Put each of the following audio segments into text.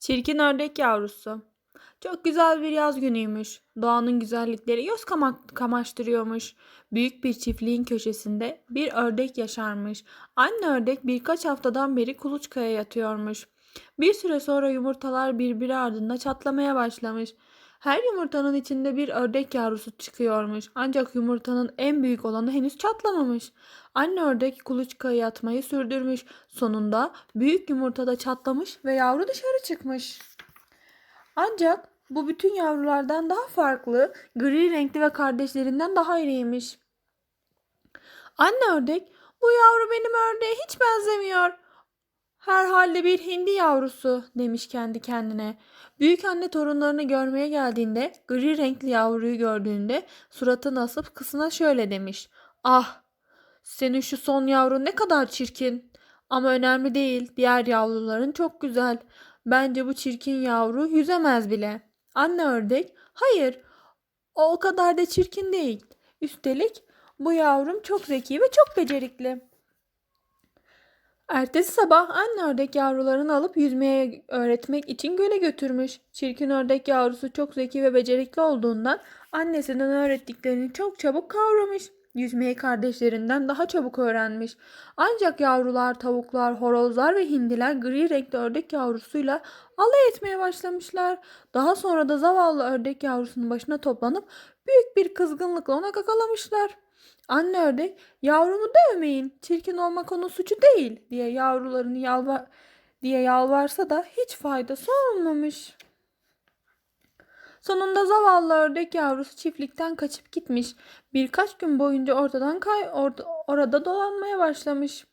Çirkin ördek yavrusu. Çok güzel bir yaz günüymüş. Doğanın güzellikleri göz kama- kamaştırıyormuş. Büyük bir çiftliğin köşesinde bir ördek yaşarmış. Anne ördek birkaç haftadan beri kuluçkaya yatıyormuş. Bir süre sonra yumurtalar birbiri ardında çatlamaya başlamış. Her yumurtanın içinde bir ördek yavrusu çıkıyormuş. Ancak yumurtanın en büyük olanı henüz çatlamamış. Anne ördek kuluçkaya yatmayı sürdürmüş. Sonunda büyük yumurta da çatlamış ve yavru dışarı çıkmış. Ancak bu bütün yavrulardan daha farklı, gri renkli ve kardeşlerinden daha iriymiş. Anne ördek, bu yavru benim ördeğe hiç benzemiyor. Herhalde bir hindi yavrusu demiş kendi kendine. Büyük anne torunlarını görmeye geldiğinde gri renkli yavruyu gördüğünde suratını asıp kızına şöyle demiş. Ah senin şu son yavrun ne kadar çirkin. Ama önemli değil. Diğer yavruların çok güzel. Bence bu çirkin yavru yüzemez bile. Anne ördek, hayır. O o kadar da çirkin değil. Üstelik bu yavrum çok zeki ve çok becerikli. Ertesi sabah anne ördek yavrularını alıp yüzmeye öğretmek için göle götürmüş. Çirkin ördek yavrusu çok zeki ve becerikli olduğundan annesinden öğrettiklerini çok çabuk kavramış. Yüzmeyi kardeşlerinden daha çabuk öğrenmiş. Ancak yavrular, tavuklar, horozlar ve hindiler gri renkli ördek yavrusuyla alay etmeye başlamışlar. Daha sonra da zavallı ördek yavrusunun başına toplanıp büyük bir kızgınlıkla ona kakalamışlar. Anne ördek yavrumu dövmeyin çirkin olmak onun suçu değil diye yavrularını yalvar diye yalvarsa da hiç faydası olmamış. Sonunda zavallı ördek yavrusu çiftlikten kaçıp gitmiş. Birkaç gün boyunca ortadan kay orada, orada dolanmaya başlamış.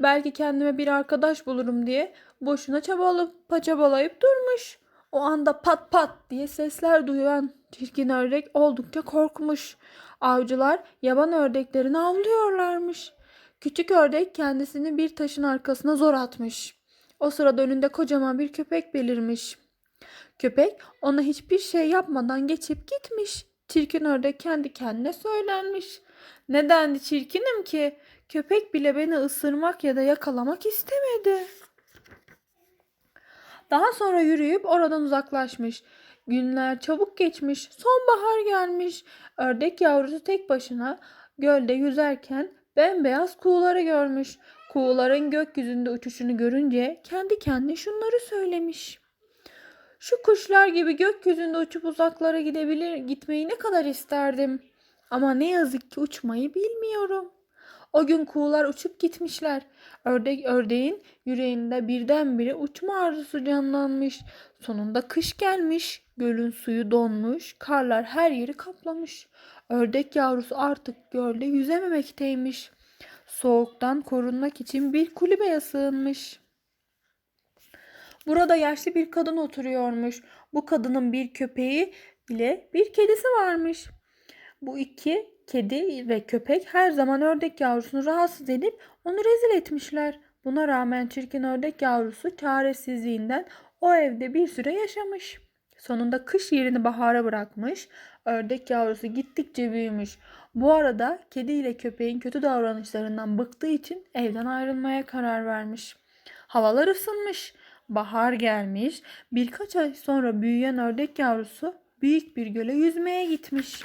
Belki kendime bir arkadaş bulurum diye boşuna çabalayıp paçabalayıp durmuş. O anda pat pat diye sesler duyan çirkin ördek oldukça korkmuş. Avcılar yaban ördeklerini avlıyorlarmış. Küçük ördek kendisini bir taşın arkasına zor atmış. O sırada önünde kocaman bir köpek belirmiş. Köpek ona hiçbir şey yapmadan geçip gitmiş. Çirkin ördek kendi kendine söylenmiş. Nedendi çirkinim ki? Köpek bile beni ısırmak ya da yakalamak istemedi. Daha sonra yürüyüp oradan uzaklaşmış. Günler çabuk geçmiş. Sonbahar gelmiş. Ördek yavrusu tek başına gölde yüzerken bembeyaz kuğuları görmüş. Kuğuların gökyüzünde uçuşunu görünce kendi kendine şunları söylemiş. Şu kuşlar gibi gökyüzünde uçup uzaklara gidebilir, gitmeyi ne kadar isterdim. Ama ne yazık ki uçmayı bilmiyorum. O gün kuğular uçup gitmişler. Ördek ördeğin yüreğinde birdenbire uçma arzusu canlanmış. Sonunda kış gelmiş. Gölün suyu donmuş. Karlar her yeri kaplamış. Ördek yavrusu artık gölde yüzememekteymiş. Soğuktan korunmak için bir kulübeye sığınmış. Burada yaşlı bir kadın oturuyormuş. Bu kadının bir köpeği ile bir kedisi varmış. Bu iki kedi ve köpek her zaman ördek yavrusunu rahatsız edip onu rezil etmişler. Buna rağmen çirkin ördek yavrusu çaresizliğinden o evde bir süre yaşamış. Sonunda kış yerini bahara bırakmış. Ördek yavrusu gittikçe büyümüş. Bu arada kedi ile köpeğin kötü davranışlarından bıktığı için evden ayrılmaya karar vermiş. Havalar ısınmış. Bahar gelmiş. Birkaç ay sonra büyüyen ördek yavrusu büyük bir göle yüzmeye gitmiş.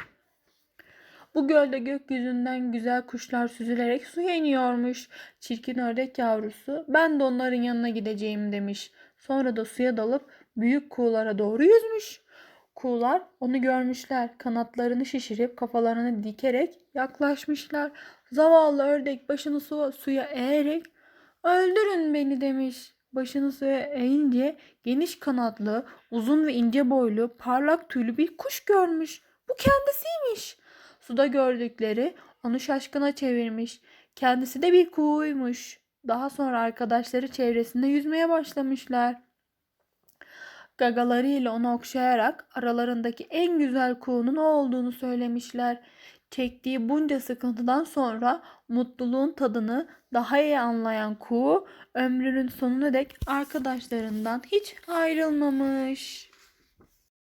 Bu gölde gökyüzünden güzel kuşlar süzülerek suya iniyormuş. Çirkin ördek yavrusu ben de onların yanına gideceğim demiş. Sonra da suya dalıp büyük kuğulara doğru yüzmüş. Kuğular onu görmüşler. Kanatlarını şişirip kafalarını dikerek yaklaşmışlar. Zavallı ördek başını su, suya eğerek öldürün beni demiş. Başını suya eğince geniş kanatlı, uzun ve ince boylu, parlak tüylü bir kuş görmüş. Bu kendisiymiş. Suda gördükleri onu şaşkına çevirmiş. Kendisi de bir kuğuymuş. Daha sonra arkadaşları çevresinde yüzmeye başlamışlar. Gagalarıyla onu okşayarak aralarındaki en güzel kuğunun o olduğunu söylemişler. Çektiği bunca sıkıntıdan sonra mutluluğun tadını daha iyi anlayan kuğu ömrünün sonuna dek arkadaşlarından hiç ayrılmamış.